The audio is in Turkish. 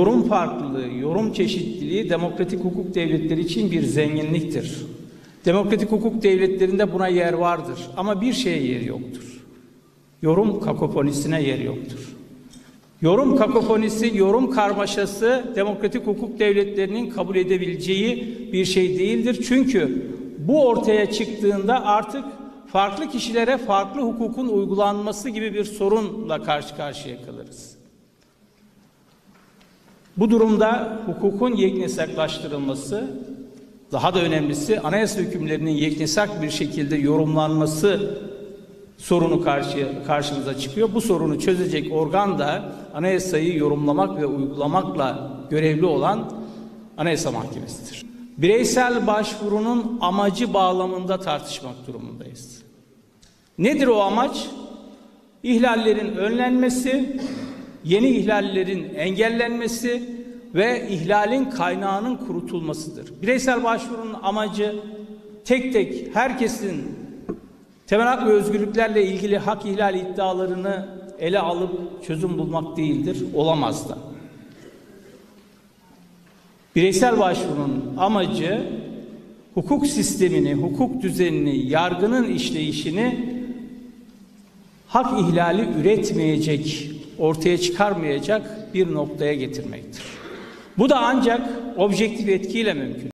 Yorum farklılığı, yorum çeşitliliği demokratik hukuk devletleri için bir zenginliktir. Demokratik hukuk devletlerinde buna yer vardır ama bir şeye yer yoktur. Yorum kakofonisine yer yoktur. Yorum kakofonisi, yorum karmaşası demokratik hukuk devletlerinin kabul edebileceği bir şey değildir. Çünkü bu ortaya çıktığında artık farklı kişilere farklı hukukun uygulanması gibi bir sorunla karşı karşıya kalırız. Bu durumda hukukun yeknesaklaştırılması, daha da önemlisi anayasa hükümlerinin yeknesak bir şekilde yorumlanması sorunu karşı, karşımıza çıkıyor. Bu sorunu çözecek organ da anayasayı yorumlamak ve uygulamakla görevli olan Anayasa Mahkemesi'dir. Bireysel başvurunun amacı bağlamında tartışmak durumundayız. Nedir o amaç? İhlallerin önlenmesi, yeni ihlallerin engellenmesi ve ihlalin kaynağının kurutulmasıdır. Bireysel başvurunun amacı tek tek herkesin temel hak ve özgürlüklerle ilgili hak ihlal iddialarını ele alıp çözüm bulmak değildir, olamaz da. Bireysel başvurunun amacı hukuk sistemini, hukuk düzenini, yargının işleyişini hak ihlali üretmeyecek, ortaya çıkarmayacak bir noktaya getirmektir. Bu da ancak objektif etkiyle mümkün.